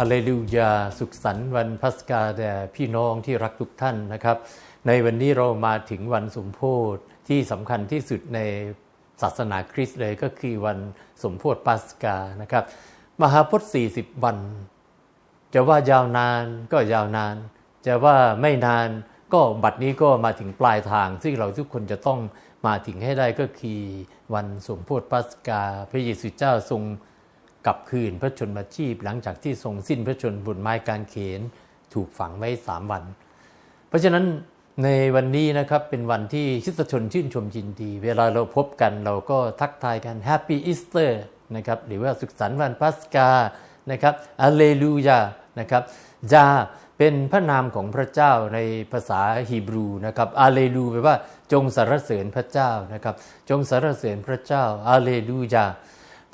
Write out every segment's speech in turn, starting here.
อเลลูยา สุขสันต์วันพัสกาแด่พี่น้องที่รักทุกท่านนะครับ ในวันนี้เรามาถึงวันสมโพธิที่สำคัญที่สุดในศาสนาคริสต์เลยก็คือวันสมโพธิปัสกานะครับ มหาพจน์40 วัน จะว่ายาวนานก็ยาวนาน จะว่าไม่นานก็บัดนี้ก็มาถึงปลายทาง ซึ่งเราทุกคนจะต้องมาถึงให้ได้ก็คือวันสมโพธิปัสกา พระเยซูเจ้าทรง กลับคืนพระชนมาชีพหลังจากที่ทรงสิ้นพระชนบนไม้กางเขนถูกฝังไว้สามวัน เพราะฉะนั้นในวันนี้นะครับเป็นวันที่ชิตชนชื่นชมยินดี เวลาเราพบกันเราก็ทักทายกัน Happy Easter นะครับหรือว่าสุขสันต์วันปัสกานะครับอาเลลูยานะครับจาเป็นพระนามของพระเจ้าในภาษาฮีบรูนะครับอาเลลูแปลว่าจงสรรเสริญพระเจ้านะครับ จงสรรเสริญพระเจ้าอาเลลูยา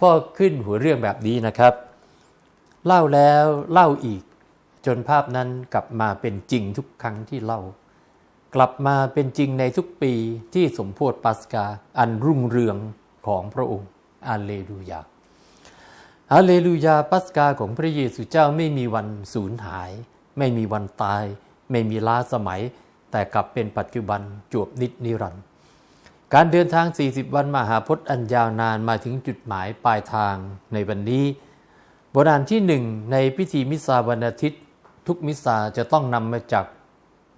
พ่อขึ้นหัวเรื่องแบบนี้นะครับ เล่าแล้วเล่าอีก จนภาพนั้นกลับมาเป็นจริงทุกครั้งที่เล่า กลับมาเป็นจริงในทุกปีที่สมโพธิปัสกาอันรุ่งเรืองของพระองค์อาเลลูยาอาเลลูยาปัสกาของพระเยซูเจ้าไม่มีวันสูญหาย ไม่มีวันตาย ไม่มีล้าสมัย แต่กลับเป็นปัจจุบันจวบนิดนิรันดร์ การเดินทาง 40 วันมหาพจน์อันยาวนานมาถึงจุดหมายปลายทางในวันนี้บทอ่านที่หนึ่งในพิธีมิสซาวันอาทิตย์ ทุกมิสซาจะต้องนำมาจาก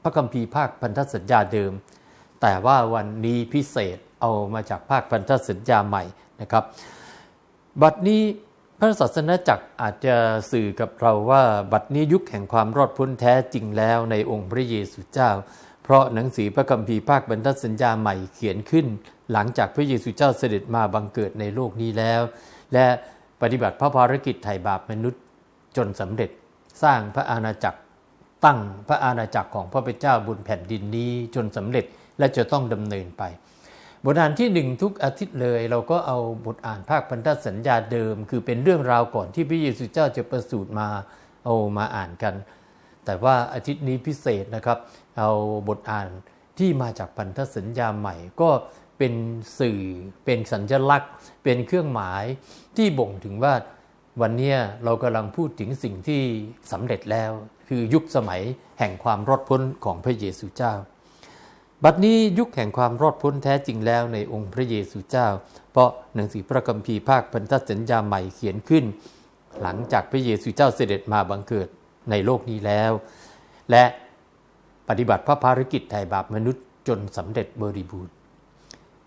พระคัมภีร์ภาคพันธสัญญาเดิม แต่ว่าวันนี้พิเศษเอามาจากภาคพันธสัญญาใหม่นะครับ บัดนี้พระศาสนาจักรอาจจะสื่อกับเราว่า บัดนี้ยุคแห่งความรอดพ้นแท้จริงแล้วในองค์พระเยซูเจ้า เพราะหนังสือพระคัมภีร์ภาคบรรทัดสัญญาใหม่เขียนขึ้น หลังจากพระเยซูเจ้าเสด็จมาบังเกิดในโลกนี้แล้ว และปฏิบัติพระภารกิจไถ่บาปมนุษย์จนสำเร็จสร้างพระอาณาจักรตั้งพระอาณาจักรของพระเป็นเจ้าบนแผ่นดินนี้จนสำเร็จและจะต้องดำเนินไป บทอ่านที่หนึ่งทุกอาทิตย์เลย เราก็เอาบทอ่านภาคพันธสัญญาเดิม คือเป็นเรื่องราวก่อนที่พระเยซูเจ้าจะประสูติมาเอามาอ่านกัน แต่ว่าอาทิตย์นี้พิเศษนะครับ เอาบทอ่านที่มาจากพันธสัญญาใหม่ ก็เป็นสื่อเป็นสัญลักษณ์ เป็นเครื่องหมายที่บ่งถึงว่าวันนี้เรากำลังพูดถึงสิ่งที่สำเร็จแล้ว คือยุคสมัยแห่งความรอดพ้นของพระเยซูเจ้า บัดนี้ยุคแห่งความรอดพ้นแท้จริงแล้วในองค์พระเยซูเจ้า เพราะหนังสือพระคัมภีร์ภาคพันธสัญญาใหม่เขียนขึ้น หลังจากพระเยซูเจ้าเสด็จมาบังเกิด ในโลกนี้แล้ว และปฏิบัติพระภารกิจไถ่บาปมนุษย์จนสำเร็จบริบูรณ์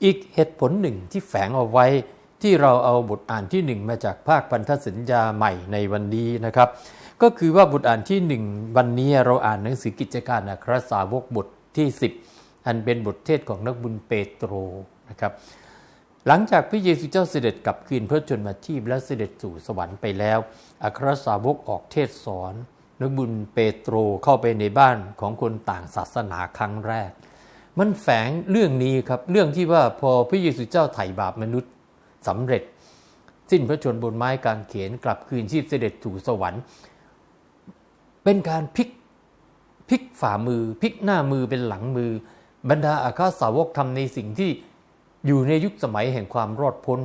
อีกเหตุผลหนึ่งที่แฝงเอาไว้ที่เราเอาบทอ่านที่หนึ่งมาจากภาคพันธสัญญาใหม่ในวันนี้นะครับ ก็คือว่าบทอ่านที่หนึ่งวันนี้เราอ่านหนังสือกิจการอัครสาวกบทที่ 10 อันเป็นบทเทศของนักบุญเปโตรนะครับหลังจากพระเยซูเจ้าเสด็จกลับคืนพระชนมาชีพและเสด็จสู่สวรรค์ไปแล้ว อัครสาวกออกเทศสอน นักบุญเปโตรเข้าไปในบ้านของคนต่างศาสนาครั้งแรก มันแฝงเรื่องนี้ครับเรื่องที่ว่าพอพระเยซูเจ้าไถ่บาปมนุษย์สำเร็จ สิ้นพระชนบนไม้กางเขนกลับคืนชีพเสด็จสู่สวรรค์ เป็นการพลิกพลิกฝ่ามือพลิกหน้ามือเป็นหลังมือ บรรดาอาคาสาวกทำในสิ่งที่อยู่ในยุคสมัยแห่งความรอดพ้น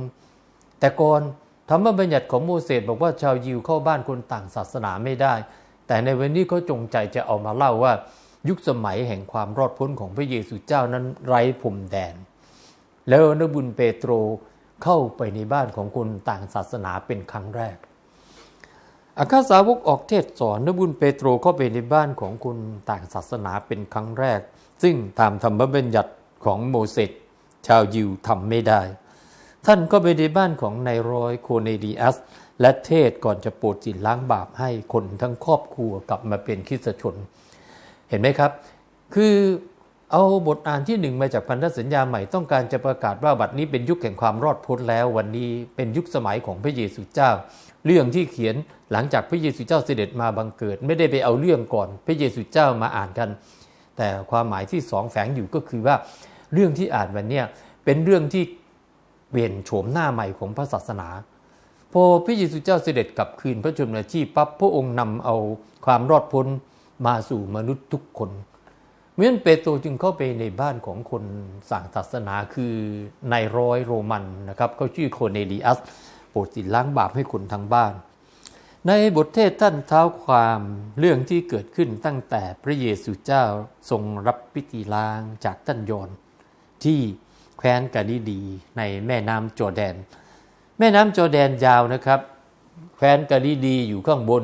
แต่ก่อนธรรมบัญญัติของโมเสสบอกว่าชาวยิวเข้าบ้านคนต่างศาสนาไม่ได้ แต่ในวันนี้เขาจงใจจะเอามาเล่าว่า ยุคสมัยแห่งความรอดพ้นของพระเยซูเจ้านั้นไร้พรมแดน แล้วนบุญเปโตรเข้าไปในบ้านของคนต่างศาสนาเป็นครั้งแรก อาคาสาวกออกเทศสอนนบุญเปโตรเข้าไปในบ้านของคนต่างศาสนาเป็นครั้งแรก ซึ่งตามธรรมบัญญัติของโมเสสชาวยิวทำไม่ได้ ท่านก็ไปในบ้านของนายรอยโคเนดีอัส และเทศก่อนจะโปรดจิตล้างบาปให้คนทั้งครอบครัวกลับมาเป็นคริสตชน เห็นไหมครับ คือเอาบทอ่านที่หนึ่งมาจากพันธสัญญาใหม่ต้องการจะประกาศว่าบัดนี้เป็นยุคแห่งความรอดพ้นแล้ว วันนี้เป็นยุคสมัยของพระเยซูเจ้า เรื่องที่เขียนหลังจากพระเยซูเจ้าเสด็จมาบังเกิด ไม่ได้ไปเอาเรื่องก่อน พระเยซูเจ้ามาอ่านกัน แต่ความหมายที่สองแฝงอยู่ก็คือว่าเรื่องที่อ่านวันนี้เป็นเรื่องที่เปลี่ยนโฉมหน้าใหม่ของพระศาสนา พอพระเยซูเจ้าเสด็จกลับคืนพระชนมาชีพปั๊บพระองค์นำเอาความรอดพ้นมาสู่มนุษย์ทุกคนเมื่อเปโตรจึงเข้าไปในบ้านของคนสั่งศาสนาคือนายร้อยโรมันนะครับเขาชื่อโคเนลีอัสโปรดสิล้างบาปให้คนทางบ้าน ในบทเทศท่านเท้าความเรื่องที่เกิดขึ้นตั้งแต่พระเยซูเจ้าทรงรับพิธีล้างจากท่านโยนที่แคว้นกาลิลีในแม่น้ำจอร์แดน แม่น้ำจอแดนยาวนะครับ แคว้นกาลิลีอยู่ข้างบน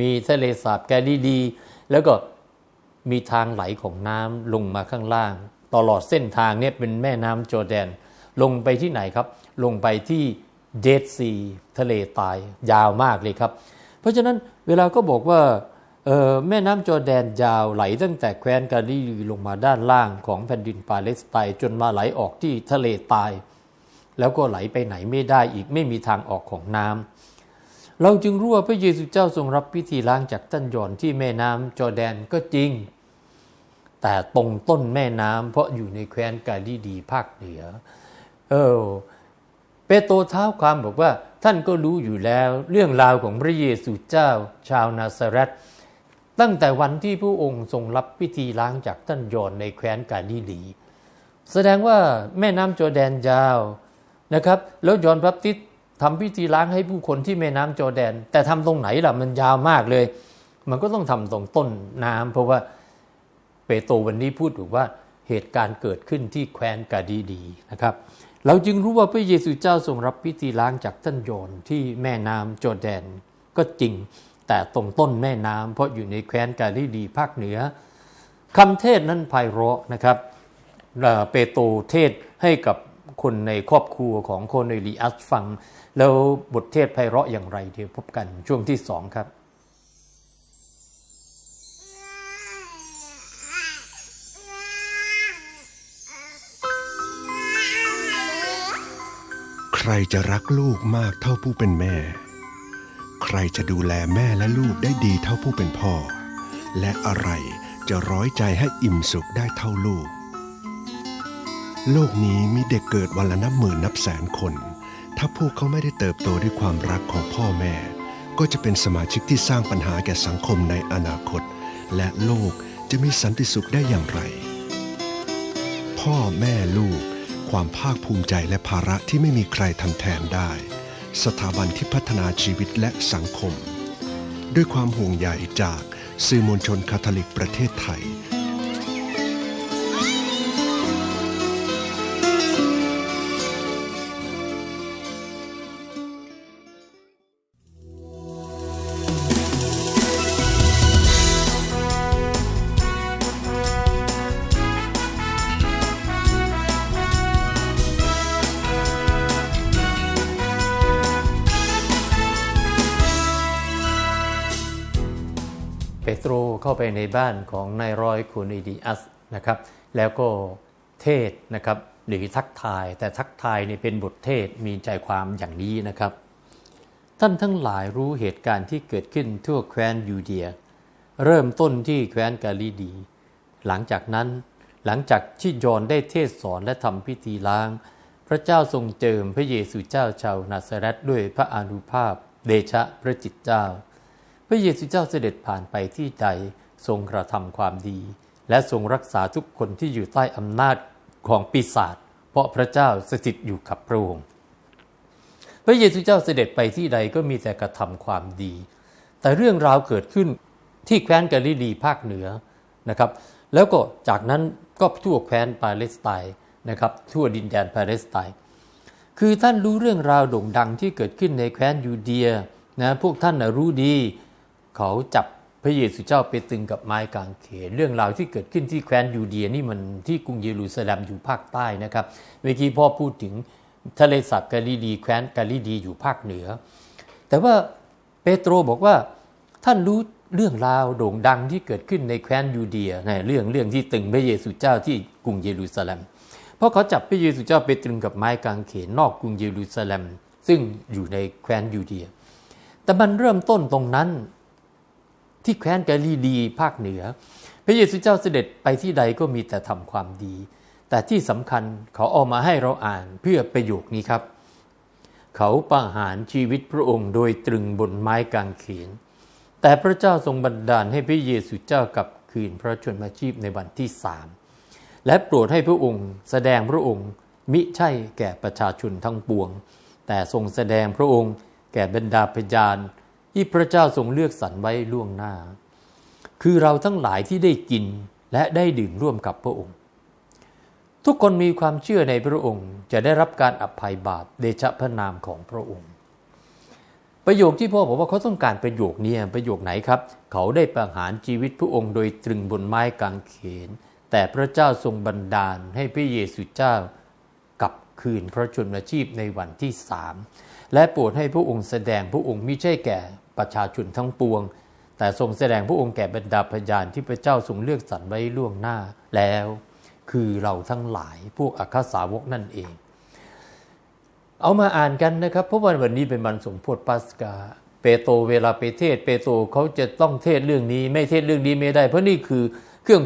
มีทะเลสาบกาลิลีแล้วก็มีทางไหลของน้ำลงมาข้างล่าง ตลอดเส้นทางเนี่ยเป็นแม่น้ำจอแดน ลงไปที่ไหนครับ ลงไปที่เดดซีทะเลตายยาวมากเลยครับ เพราะฉะนั้นเวลาก็บอกว่าเอ่อแม่น้ำจอแดนยาวไหลตั้งแต่แคว้นกาลิลีลงมาด้านล่างของแผ่นดินปาเลสไตน์จนมาไหลออกที่ทะเลตาย แล้วก็ไหลไปไหนไม่ได้อีกไม่มีทางออกของน้ำเราจึงรู้ว่าพระเยซูเจ้าทรงรับพิธีล้างจากท่านยอนที่แม่น้ำจอแดนก็จริง แต่ตรงต้นแม่น้ำเพราะอยู่ในแคว้นกาลิลีภาคเหนือ เออเปโตรเท้าความบอกว่าท่านก็รู้อยู่แล้วเรื่องราวของพระเยซูเจ้าชาวนาซาเรตตั้งแต่วันที่พระองค์ทรงรับพิธีล้างจากท่านยอนในแคว้นกาลิลี แสดงว่าแม่น้ำจอแดนยาว นะครับ แล้วยอนพระติสทำพิธีล้างให้ผู้คนที่แม่น้ำจอแดน แต่ทำตรงไหนล่ะมันยาวมากเลย มันก็ต้องทำตรงต้นน้ำเพราะว่าเปโตรวันนี้พูดถึงว่าเหตุการณ์เกิดขึ้นที่แคว้นกาดีดีนะครับ เราจึงรู้ว่าพระเยซูเจ้าทรงรับพิธีล้างจากท่านโยนที่แม่น้ำจอแดนก็จริงแต่ตรงต้นแม่น้ำเพราะอยู่ในแคว้นกาลิลีภาคเหนือคำเทศนั้นไพเราะนะครับเอ่อเปโตรเทศให้กับ คนในครอบครัวของโคเนลีอัสฟัง แล้วบทเทศไพเราะอย่างไรเดี๋ยวพบกันช่วงที่สองครับใครจะรักลูกมากเท่าผู้เป็นแม่ ใครจะดูแลแม่และลูกได้ดีเท่าผู้เป็นพ่อ และอะไรจะร้อยใจให้อิ่มสุขได้เท่าลูก โลกนี้มีเด็กเกิดวันละนับหมื่นนับแสนคน ถ้าพวกเขาไม่ได้เติบโตด้วยความรักของพ่อแม่ ก็จะเป็นสมาชิกที่สร้างปัญหาแก่สังคมในอนาคต และโลกจะมีสันติสุขได้อย่างไร พ่อแม่ลูก ความภาคภูมิใจและภาระที่ไม่มีใครทำแทนได้ สถาบันที่พัฒนาชีวิตและสังคม ด้วยความห่วงใยจากสื่อมวลชนคาทอลิกประเทศไทยาไปในบ้านของนายร้อยคูนิดีอัสนะครับ แล้วก็เทศนะครับหรือทักทาย แต่ทักทายนี่เป็นบทเทศมีใจความอย่างนี้นะครับ ท่านทั้งหลายรู้เหตุการณ์ที่เกิดขึ้นทั่วแคว้นยูเดีย เริ่มต้นที่แคว้นกาลิดี หลังจากนั้นหลังจากที่ยอนได้เทศสอนและทำพิธีล้าง พระเจ้าทรงเจิมพระเยซูเจ้าชาวนาซาเรตด้วยพระอนุภาพ เดชะพระจิตเจ้า พระเยซูเจ้าเสด็จผ่านไปที่ใด ทรงกระทำความดี และทรงรักษาทุกคนที่อยู่ใต้อำนาจของปีศาจเพราะพระเจ้าสถิตอยู่กับพระองค์พระเยซูเจ้าเสด็จไปที่ใดก็มีแต่กระทำความดี แต่เรื่องราวเกิดขึ้นที่แคว้นกาลิลีภาคเหนือนะครับ แล้วก็จากนั้นก็ทั่วแคว้นปาเลสไตน์นะครับ ทั่วดินแดนปาเลสไตน์คือท่านรู้เรื่องราวโด่งดังที่เกิดขึ้นในแคว้นยูเดียนะพวกท่านนะรู้ดี เขาจับ พระเยซูเจ้าไปตึงกับไม้กางเขน เรื่องราวที่เกิดขึ้นที่แคว้นยูเดียนี่มันที่กรุงเยรูซาเล็มอยู่ภาคใต้นะครับเมื่อกี้พ่อพูดถึงทะเลสาบกาลิลีแคว้นกาลิลีอยู่ภาคเหนือ แต่ว่าเปโตรบอกว่าท่านรู้เรื่องราวโด่งดังที่เกิดขึ้นในแคว้นยูเดียนะเรื่องเรื่องที่ตึงพระเยซูเจ้าที่กรุงเยรูซาเล็ม เพราะเขาจับพระเยซูเจ้าไปตรึงกับไม้กางเขนนอกกรุงเยรูซาเล็ม ซึ่งอยู่ในแคว้นยูเดีย แต่มันเริ่มต้นตรงนั้น ที่แคว้นกาลิลีภาคเหนือ พระเยซูเจ้าเสด็จไปที่ใดก็มีแต่ทำความดี แต่ที่สำคัญเขาเอามาให้เราอ่านเพื่อประโยคนี้ครับ เขาประหารชีวิตพระองค์โดยตรึงบนไม้กางเขน แต่พระเจ้าทรงบันดาลให้พระเยซูเจ้ากลับคืนพระชนมาชีพในวันที่สามและโปรดให้พระองค์แสดงพระองค์มิใช่แก่ประชาชนทั้งปวง แต่ทรงแสดงพระองค์แก่บรรดาพยาน ที่พระเจ้าทรงเลือกสรรไว้ล่วงหน้า คือเราทั้งหลายที่ได้กินและได้ดื่มร่วมกับพระองค์ ทุกคนมีความเชื่อในพระองค์จะได้รับการอภัยบาปเดชะพระนามของพระองค์ ประโยคที่พ่อบอกว่าเขาต้องการประโยคนี้ประโยคไหนครับ เขาได้ประหารชีวิตพระองค์โดยตรึงบนไม้กางเขน แต่พระเจ้าทรงบันดาลให้พระเยซูเจ้ากลับคืนพระชนมชีพในวันที่สามและโปรดให้พระองค์แสดงพระองค์มิใช่แก่ ประชาชนทั้งปวง แต่ทรงแสดงพระองค์แก่บรรดาพยานที่พระเจ้าทรงเลือกสรรไว้ล่วงหน้าแล้ว คือเราทั้งหลายพวกอัครสาวกนั่นเอง เอามาอ่านกันนะครับ เพราะว่าวันนี้เป็นวันสมโพธิปัสกาเปโตเวลาไปเทศ เปโตเขาจะต้องเทศเรื่องนี้ ไม่เทศเรื่องนี้ไม่ได้ เพราะนี่คือเครื่อง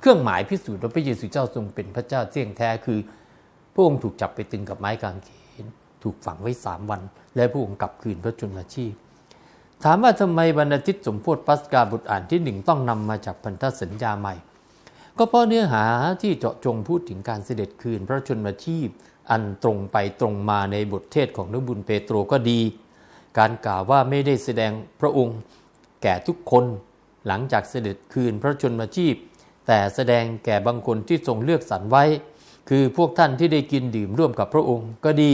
เครื่องหมายพิสูจน์ว่าพระเยซูเจ้าทรงเป็นพระเจ้าเที่ยงแท้คือพระองค์ถูกจับไปตึงกับไม้กางเขน ถูกฝังไว้สามวัน และพระองค์กลับคืนพระชนมชีพ ถามว่าทำไมวันอาทิตสมโพธิปัสกาบุตรอ่านที่หนึ่งต้องนำมาจากพันธสัญญาใหม่ ก็เพราะเนื้อหาที่เจาะจงพูดถึงการเสด็จคืนพระชนมชีพ อันตรงไปตรงมาในบทเทศของนบุญเปโตรก็ดี การกล่าวว่าไม่ได้แสดงพระองค์ แก่ทุกคนหลังจากเสด็จคืนพระชนมชีพ แต่แสดงแก่บางคนที่ทรงเลือกสรรไว้ คือพวกท่านที่ได้กินดื่มร่วมกับพระองค์ก็ดี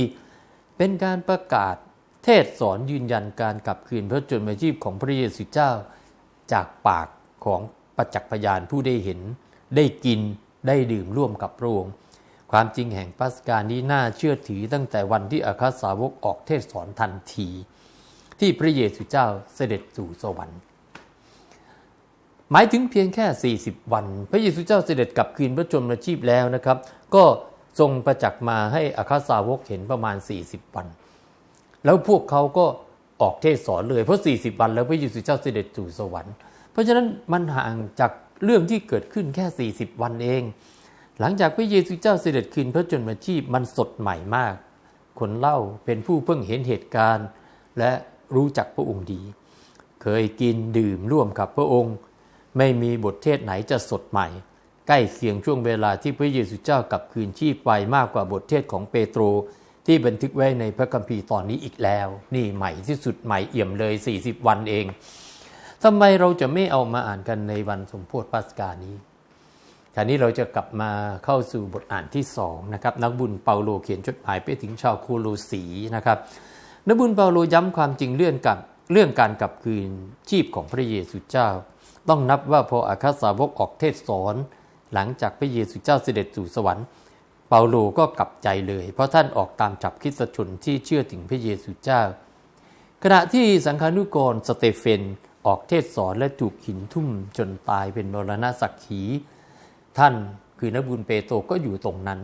เป็นการประกาศเทศสอนยืนยันการกลับคืนพระชนมาชีพของพระเยซูเจ้า จากปากของประจักษ์พยานผู้ได้เห็น ได้กินได้ดื่มร่วมกับพระองค์ความจริงแห่งปัสกานี้น่าเชื่อถือตั้งแต่วันที่อาคาสาวกออกเทศสอนทันที ที่พระเยซูเจ้าเสด็จสู่สวรรค์หมายถึงเพียงแค่ 40 วัน พระเยซูเจ้าเสด็จกลับคืนพระชนมาชีพแล้วนะครับ ก็ ทรงประจักษ์มาให้อาคาสาวกเห็นประมาณ 40 วัน แล้วพวกเขาก็ออกเทศสอนเลยเพราะ 40 วันแล้วพระเยซูเจ้าเสด็จสู่สวรรค์ เพราะฉะนั้นมันห่างจากเรื่องที่เกิดขึ้นแค่ 40 วันเอง หลังจากพระเยซูเจ้าเสด็จคืนพระชนมาชีพมันสดใหม่มาก คนเล่าเป็นผู้เพิ่งเห็นเหตุการณ์ และรู้จักพระองค์ดี เคยกินดื่มร่วมกับพระองค์ ไม่มีบทเทศไหนจะสดใหม่ ใกล้เคียงช่วงเวลาที่พระเยซูเจ้ากลับคืนชีพไปมากกว่าบทเทศของเปโตร ที่บันทึกไว้ในพระคัมภีร์ตอนนี้อีกแล้ว นี่ใหม่ที่สุดใหม่เอี่ยมเลย 40 วันเองทำไมเราจะไม่เอามาอ่านกันในวันสมโพธิปัสกานี้คราวนี้เราจะกลับมาเข้าสู่บทอ่านที่สองนะครับนักบุญเปาโลเขียนจดหมายไปถึงชาวโคโลสีนะครับนักบุญเปาโลย้ำความจริงเรื่องกับเรื่องการกลับคืนชีพของพระเยซูเจ้า ต้องนับว่าพออาคาสาวกออกเทศสอน หลังจากพระเยซูเจ้าเสด็จสู่สวรรค์เปาโลก็กลับใจเลย เพราะท่านออกตามจับคริสตชนที่เชื่อถึงพระเยซูเจ้า ขณะที่สังฆานุกรสเตเฟนออกเทศสอนและถูกหินทุ่มจนตายเป็นมรณะสักขี ท่านคือนบุญเปโตก็อยู่ตรงนั้น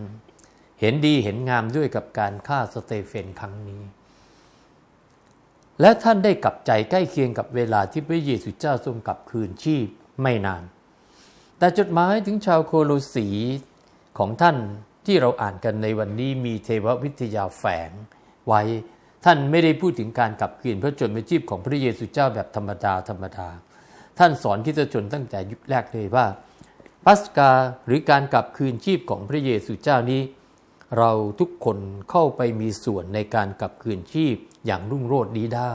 เห็นดีเห็นงามด้วยกับการฆ่าสเตเฟนครั้งนี้ และท่านได้กลับใจใกล้เคียงกับเวลาที่พระเยซูเจ้าทรงกลับคืนชีพไม่นาน แต่จดหมายถึงชาวโคโลสีของท่านที่เราอ่านกันในวันนี้มีเทววิทยาแฝงไว้ ท่านไม่ได้พูดถึงการกลับคืนพระชนมชีพของพระเยซูเจ้าแบบธรรมดาธรรมดา ท่านสอนคริสตชนตั้งแต่ยุคแรกเลยว่าปัสกาหรือการกลับคืนชีพของพระเยซูเจ้านี้ เราทุกคนเข้าไปมีส่วนในการกลับคืนชีพอย่างรุ่งโรจน์นี้ได้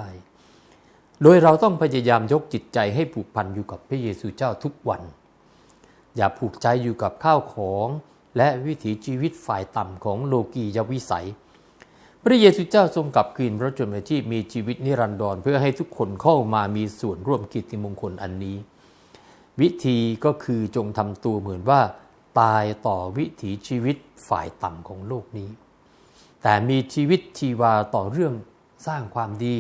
โดยเราต้องพยายามยกจิตใจให้ผูกพันอยู่กับพระเยซูเจ้าทุกวัน อย่าผูกใจอยู่กับข้าวของและวิถีชีวิตฝ่ายต่ำของโลกียวิสัย พระเยซูเจ้าทรงกลับคืนพระชนมาชีพมีชีวิตนิรันดรเพื่อให้ทุกคนเข้ามามีส่วนร่วมกิจมงคลอันนี้ วิธีก็คือจงทำตัวเหมือนว่า ตายต่อวิถีชีวิตฝ่ายต่ำของโลกนี้ แต่มีชีวิตชีวาต่อเรื่องสร้างความดี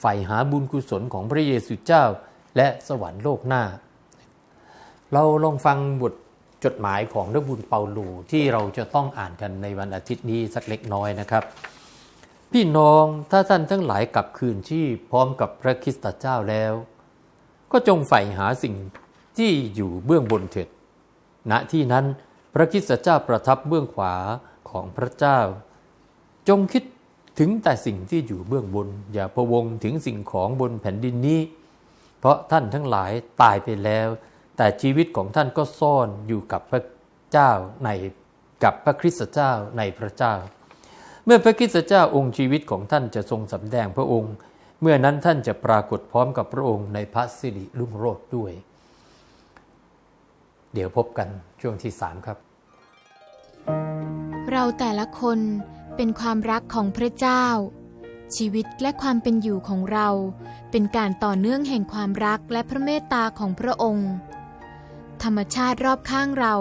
ใฝ่หาบุญกุศลของพระเยซูเจ้าและสวรรค์โลกหน้า เราลองฟังบทจดหมายของนักบุญเปาโลที่เราจะต้องอ่านกันในวันอาทิตย์นี้สักเล็กน้อยนะครับ พี่น้องถ้าท่านทั้งหลายกลับคืนชีพพร้อมกับพระคริสตเจ้าแล้ว ก็จงใฝ่หาสิ่งที่อยู่เบื้องบนเถิดณที่นั้นพระคริสตเจ้าประทับเบื้องขวาของพระเจ้า จงคิดถึงแต่สิ่งที่อยู่เบื้องบน อย่าพะวงถึงสิ่งของบนแผ่นดินนี้ เพราะท่านทั้งหลายตายไปแล้ว แต่ชีวิตของท่านก็ซ่อนอยู่กับพระเจ้าในกับพระคริสตเจ้าในพระเจ้า เมื่อพระคริสตเจ้าองค์ชีวิตของท่านจะทรงสำแดงพระองค์ เมื่อนั้นท่านจะปรากฏพร้อมกับพระองค์ในพระสิริรุ่งโรจน์ด้วย เดี๋ยวพบกันช่วงที่สามครับ เราแต่ละคนเป็นความรักของพระเจ้า ชีวิตและความเป็นอยู่ของเรา เป็นการต่อเนื่องแห่งความรักและพระเมตตาของพระองค์ ธรรมชาติรอบข้างเรา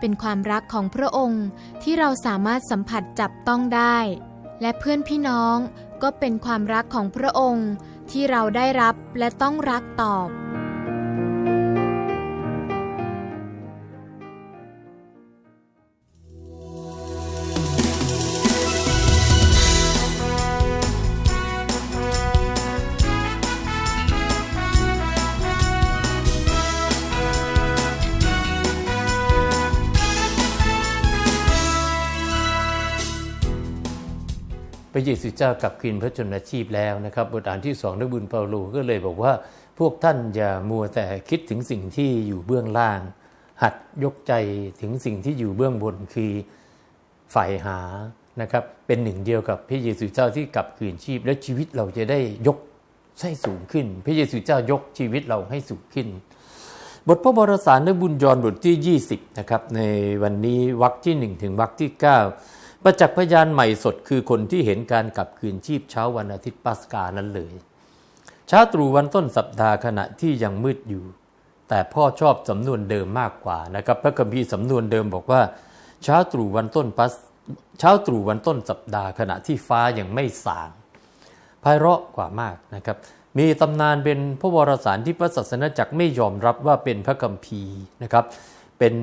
เป็นความรักของพระองค์ที่เราสามารถสัมผัสจับต้องได้ และเพื่อนพี่น้องก็เป็นความรักของพระองค์ที่เราได้รับและต้องรักตอบ เยซูเจ้ากลับคืนพระชนมาชีพแล้วนะครับ บทอ่านที่สองนักบุญเปาโลก็เลยบอกว่าพวกท่านอย่ามัวแต่คิดถึงสิ่งที่อยู่เบื้องล่าง หัดยกใจถึงสิ่งที่อยู่เบื้องบนคือฝ่ายหานะครับ เป็นหนึ่งเดียวกับพระเยซูเจ้าที่กลับคืนชีพ และชีวิตเราจะได้ยกให้สูงขึ้น พระเยซูเจ้ายกชีวิตเราให้สูงขึ้น บทพระบรสารในบุญยอนบทที่ 20นะครับในวันนี้วรรคที่ 1 ถึงวรรคที่ 9 ประจักษ์พยานใหม่สดคือคนที่เห็นการกลับคืนชีพเช้าวันอาทิตย์ปัสกานั้นเลย เช้าตรู่วันต้นสัปดาห์ขณะที่ยังมืดอยู่ แต่พ่อชอบสำนวนเดิมมากกว่านะครับ พระคัมภีร์สำนวนเดิมบอกว่า เช้าตรู่วันต้นปัสเช้าตรู่วันต้นสัปดาห์ขณะที่ฟ้ายังไม่สางไพเราะกว่ามากนะครับ มีตำนานเป็นพระวรสารที่พระศาสนาจักรไม่ยอมรับว่าเป็นพระคัมภีร์นะครับ เป็น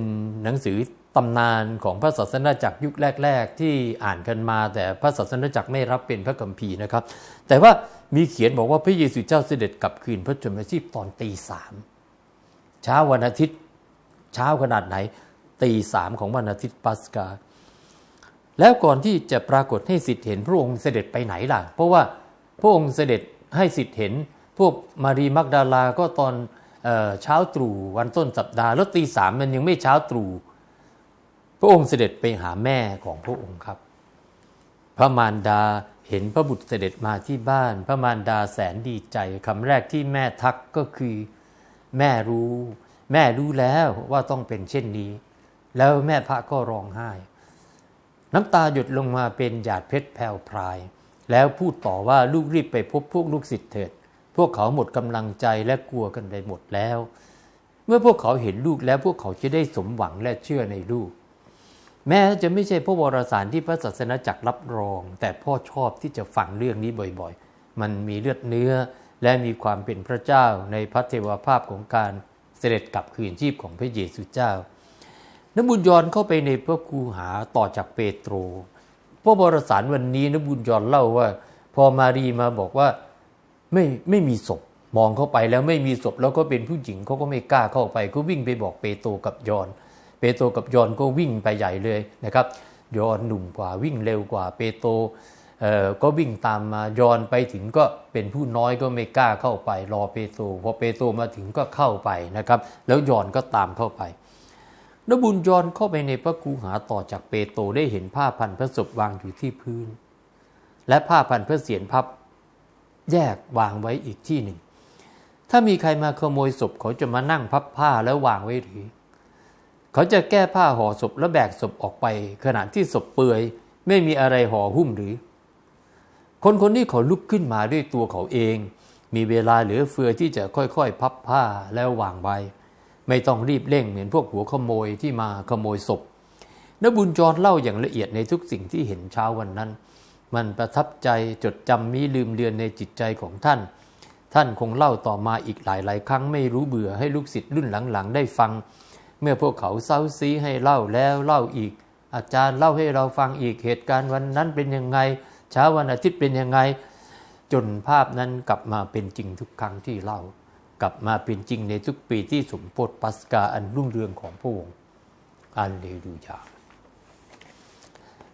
หนังสือ ตำนานของพระศาสนาจักรยุคแรก ๆ ที่อ่านกันมา แต่พระศาสนาจักรไม่รับเป็นพระคัมภีร์นะครับ แต่ว่ามีเขียนบอกว่าพระเยซูเจ้าเสด็จกลับคืนพระชนมาชีพตอนตีสามเช้าวันอาทิตย์เช้าขนาดไหนตีสามของวันอาทิตย์ปัสกา แล้วก่อนที่จะปรากฏให้สิทธิ์เห็นพระองค์เสด็จไปไหนล่ะ เพราะว่าพระองค์เสด็จให้สิทธิ์เห็น พวกมารีมักดาลาก็ตอนเอช้าตรู่วันต้นสัปดาห์แล้วตีสามมันยังไม่เช้าตรู่ ระองค์เสด็จไปหาแม่ของพระองค์ครับ พระมารดาเห็นพระบุตรเสด็จมาที่บ้าน พระมารดาแสนดีใจคำแรกที่แม่ทักก็คือ แม่รู้ แม่รู้แล้วว่าต้องเป็นเช่นนี้ แล้วแม่พระก็ร้องไห้ น้ำตาหยดลงมาเป็นหยาดเพชรแผ่วพราย แล้วพูดต่อว่าลูกรีบไปพบพวกลูกศิษย์เถิด พวกเขาหมดกำลังใจและกลัวกันไปหมดแล้ว เมื่อพวกเขาเห็นลูกแล้วพวกเขาจะได้สมหวังและเชื่อในลูก แม้จะไม่ใช่พระวรสารที่พระศาสนาจักรรับรอง แต่พ่อชอบที่จะฟังเรื่องนี้บ่อยๆ มันมีเลือดเนื้อและมีความเป็นพระเจ้าในพระเทวภาพของการเสด็จกลับคืนชีพของพระเยซูเจ้านบุญยอนเข้าไปในพระคูหาต่อจากเปโตร พระบรสารวันนี้นบุญยอนเล่าว่า พอมารีมาบอกว่าไม่ไม่มีศพมองเข้าไปแล้วไม่มีศพแล้วก็เป็นผู้หญิงเขาก็ไม่กล้าเข้าไป ก็วิ่งไปบอกเปโตรกับยอน โตรกับยอนก็วิ่งไปใหญ่เลยนะครับยอนหนุ่มกว่าวิ่งเร็วกว่าเปโตรเอ่อก็วิ่งตามมายอนไปถึงก็เป็นผู้น้อยก็ไม่กล้าเข้าไป รอเปโตรพอเปโตรมาถึงก็เข้าไปนะครับ แล้วยอนก็ตามเข้าไปนบุญยอนเข้าไปในพระคูหาต่อจากเปโตรได้เห็นผ้าพันพระศพวางอยู่ที่พื้น และผ้าพันพระเศียรพับแยกวางไว้อีกที่หนึ่ง ถ้ามีใครมาขโมยศพเขาจะมานั่งพับผ้าแล้ววางไว้หรือ เขาจะแก้ผ้าห่อศพแล้วแบกศพออกไป ขณะที่ศพเปื่อย ไม่มีอะไรห่อหุ้มหรือ คนคนนี้เขาลุกขึ้นมาด้วยตัวเขาเอง มีเวลาเหลือเฟือที่จะค่อยๆ พับผ้าแล้ววางไว้ไม่ต้องรีบเร่งเหมือนพวกหัวขโมยที่มาขโมยศพนบุญจรเล่าอย่างละเอียดในทุกสิ่งที่เห็นเช้าวันนั้น มันประทับใจจดจำมิลืมเลือนในจิตใจของท่าน ท่านคงเล่าต่อมาอีกหลายๆครั้งไม่รู้เบื่อให้ลูกศิษย์รุ่นหลังๆ ได้ฟัง มื่อพวกเขาเซาซีให้เล่าแล้วเล่าอีก อาจารย์เล่าให้เราฟังอีกเหตุการณ์วันนั้นเป็นยังไงเช้าวันอาทิตย์เป็นยังไง จนภาพนั้นกลับมาเป็นจริงทุกครั้งที่เล่า กลับมาเป็นจริงในทุกปีที่สมโพธิปัสกาอันรุ่งเรืองของพระองค์อันเลลูยา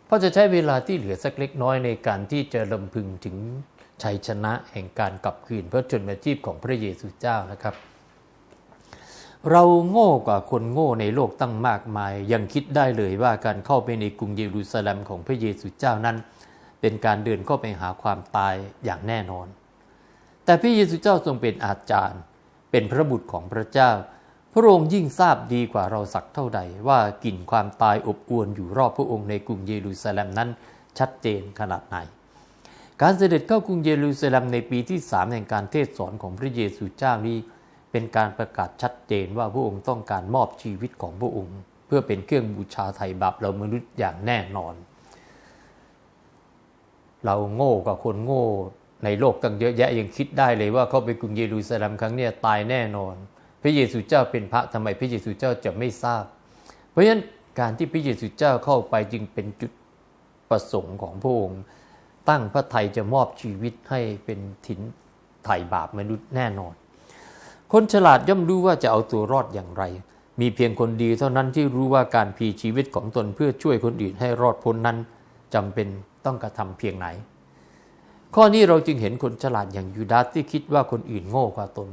เพราะจะใช้เวลาที่เหลือสักเล็กน้อยในการที่จะลำพึงถึงชัยชนะแห่งการกลับคืนพระชนมาชีพของพระเยซูเจ้านะครับ เราโง่กว่าคนโง่ในโลกตั้งมากมาย ยังคิดได้เลยว่าการเข้าไปในกรุงเยรูซาเล็มของพระเยซูเจ้านั้น เป็นการเดินเข้าไปหาความตายอย่างแน่นอน แต่พระเยซูเจ้าทรงเป็นอาจารย์ เป็นพระบุตรของพระเจ้า พระองค์ยิ่งทราบดีกว่าเราสักเท่าใดว่ากลิ่นความตายอบอวนอยู่รอบพระองค์ในกรุงเยรูซาเล็มนั้นชัดเจนขนาดไหนการเสด็จเข้ากรุงเยรูซาเล็มในปีที่สามแห่งการเทศสอนของพระเยซูเจ้านี้ เป็นการประกาศชัดเจนว่าพระองค์ต้องการมอบชีวิตของพระองค์ เพื่อเป็นเครื่องบูชาไถ่บาปเรามนุษย์อย่างแน่นอน เราโง่กับคนโง่ในโลกตั้งเยอะแยะยังคิดได้เลยว่าเข้าไปกรุงเยรูซาเล็มครั้งเนี้ยตายแน่นอน พระเยซูเจ้าเป็นพระทำไมพระเยซูเจ้าจะไม่ทราบ เพราะฉะนั้นการที่พระเยซูเจ้าเข้าไปจึงเป็นจุดประสงค์ของพระองค์ ตั้งพระไทยจะมอบชีวิตให้เป็นถินไถ่บาปมนุษย์แน่นอน คนฉลาดย่อมรู้ว่าจะเอาตัวรอดอย่างไร มีเพียงคนดีเท่านั้นที่รู้ว่าการพีชีวิตของตนเพื่อช่วยคนอื่นให้รอดพ้นนั้นจำเป็นต้องกระทำเพียงไหน ข้อนี้เราจึงเห็นคนฉลาดอย่างยูดาสที่คิดว่าคนอื่นโง่กว่าตน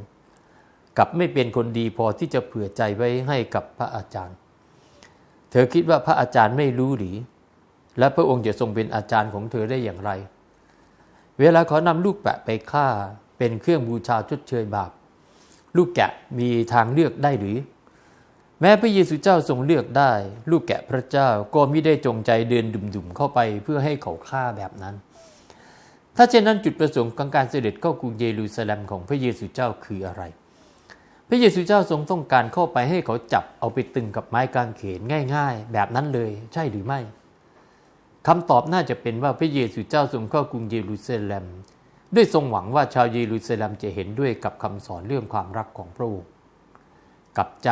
กับไม่เป็นคนดีพอที่จะเผื่อใจไว้ให้กับพระอาจารย์ เธอคิดว่าพระอาจารย์ไม่รู้หรือ และพระองค์จะทรงเป็นอาจารย์ของเธอได้อย่างไร เวลาขานำลูกแปะไปฆ่าเป็นเครื่องบูชาชดเชยบาป ลูกแกะมีทางเลือกได้หรือ แม้พระเยซูเจ้าทรงเลือกได้ ลูกแกะพระเจ้าก็ไม่ได้จงใจเดินดุ่มๆเข้าไปเพื่อให้เขาฆ่าแบบนั้น ถ้าเช่นนั้นจุดประสงค์ของการเสด็จเข้ากรุงเยรูซาเล็มของพระเยซูเจ้าคืออะไร พระเยซูเจ้าทรงต้องการเข้าไปให้เขาจับเอาไปตึงกับไม้กางเขนง่าย ๆ แบบนั้นเลยใช่หรือไม่คำตอบน่าจะเป็นว่าพระเยซูเจ้าทรงเข้ากรุงเยรูซาเล็ม ด้วยทรงหวังว่าชาวเยรูซาเล็มจะเห็นด้วยกับคำสอนเรื่องความรักของพระองค์กับใจ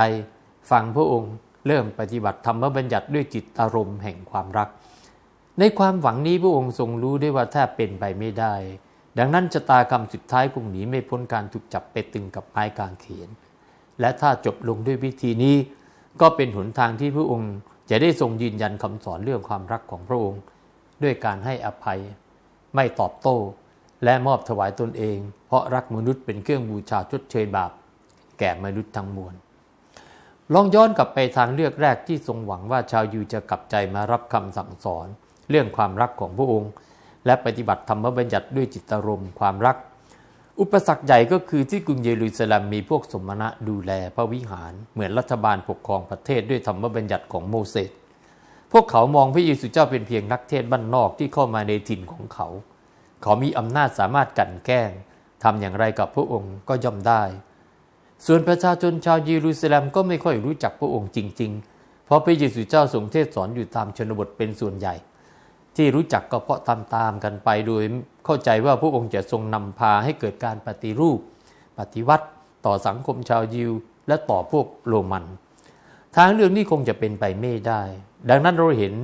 ฟังพระองค์เริ่มปฏิบัติธรรมบัญญัติด้วยจิตอารมณ์แห่งความรัก ในความหวังนี้พระองค์ทรงรู้ได้ว่าแทบเป็นไปไม่ได้ ดังนั้นชะตากรรมสุดท้ายคงหนีไม่พ้นการถูกจับไปตึงกับไม้กางเขน และถ้าจบลงด้วยวิธีนี้ ก็เป็นหนทางที่พระองค์จะได้ทรงยืนยันคำสอนเรื่องความรักของพระองค์ ด้วยการให้อภัย ไม่ตอบโต้ และมอบถวายตนเอง เพราะรักมนุษย์เป็นเครื่องบูชาชดเชยบาป แก่มนุษย์ทั้งมวลลองย้อนกลับไปทางเลือกแรกที่ทรงหวังว่าชาวยูจะกลับใจมารับคำสั่งสอน เรื่องความรักของพระองค์ และปฏิบัติธรรมบัญญัติด้วยจิตอารมณ์ความรัก อุปสรรคใหญ่ก็คือที่กรุงเยรูซาเล็มมีพวกสมณะดูแลพระวิหาร เหมือนรัฐบาลปกครองประเทศด้วยธรรมบัญญัติของโมเสสพวกเขามองพระเยซูเจ้าเป็นเพียงนักเทศบ้านนอกที่เข้ามาในถิ่นของเขา เขามีอำนาจสามารถกันแกล้งทำอย่างไรกับพระองค์ก็ย่อมได้ ส่วนประชาชนชาวเยรูซาเล็มก็ไม่ค่อยรู้จักพระองค์จริง ๆ เพราะพระเยซูเจ้าทรงเทศสอนอยู่ตามชนบทเป็นส่วนใหญ่ ที่รู้จักก็เพราะตามๆกันไปโดยเข้าใจว่าพระองค์จะทรงนำพาให้เกิดการปฏิรูป ปฏิวัติต่อสังคมชาวยิว และต่อพวกโรมัน ทางเรื่องนี้คงจะเป็นไปไม่ได้ ดังนั้นเราเห็น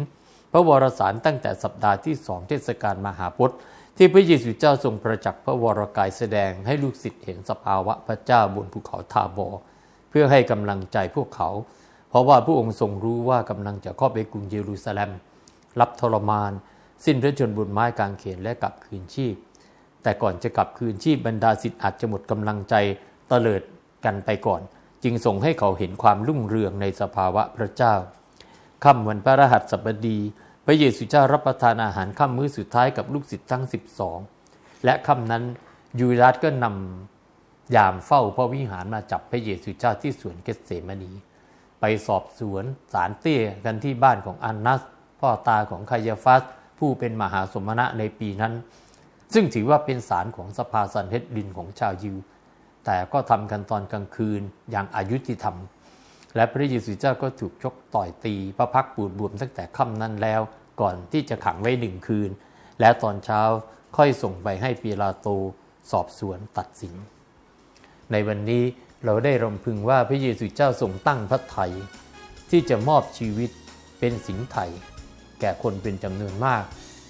พระวรสารตั้งแต่สัปดาห์ที่สองเทศกาลมหาพจน์ ที่พระเยซูเจ้าทรงประจักษ์พระวรกายแสดงให้ลูกศิษย์เห็นสภาวะพระเจ้าบนภูเขาทาบอรเพื่อให้กำลังใจพวกเขา เพราะว่าพระองค์ทรงรู้ว่ากำลังจะเข้าไปกรุงเยรูซาเล็ม รับทรมาน สิ้นพระชนบนไม้กางเขนและกลับคืนชีพ แต่ก่อนจะกลับคืนชีพบรรดาศิษย์อาจจะหมดกำลังใจเตลิดกันไปก่อน จึงส่งให้เขาเห็นความรุ่งเรืองในสภาวะพระเจ้าค่ำวันพระรหัสบดี พระเยซูเจ้ารับประทานอาหารค่ำมื้อสุดท้ายกับลูกศิษย์ทั้ง 12 และค่ำนั้นยูดาสก็นำยามเฝ้าพระวิหารมาจับพระเยซูเจ้าที่สวนเกสเสมานี ไปสอบสวนสารเตี้ยกันที่บ้านของอันนัส พ่อตาของคายาฟัส ผู้เป็นมหาสมณะในปีนั้น ซึ่งถือว่าเป็นศาลของสภาสันเฮดดินของชาวยิว แต่ก็ทำกันตอนกลางคืนอย่างอายุติธรรม และพระเยซูเจ้าก็ถูกชกต่อยตีพระพักตร์ปูดบวมตั้งแต่ค่ำนั้นแล้ว ก่อนที่จะขังไว้หนึ่งคืน และตอนเช้าค่อยส่งไปให้ปีลาโตสอบสวนตัดสิน ในวันนี้เราได้รำพึงว่าพระเยซูเจ้าทรงตั้งพระทัยที่จะมอบชีวิตเป็นสิงไถ่แก่คนเป็นจำนวนมาก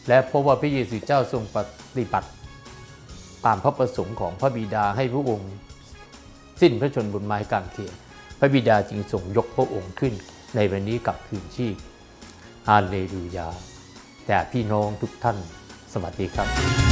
และเพราะว่าพระเยซูเจ้าทรงปฏิบัติ ตามพระประสงค์ของพระบิดาให้พระองค์ สิ้นพระชนม์บนไม้กางเขน ระบิดาจึงทรงยกพระองค์ขึ้น ในวันนี้กลับคืนชีพฮาเลลูยา แต่พี่น้องทุกท่าน สวัสดีครับ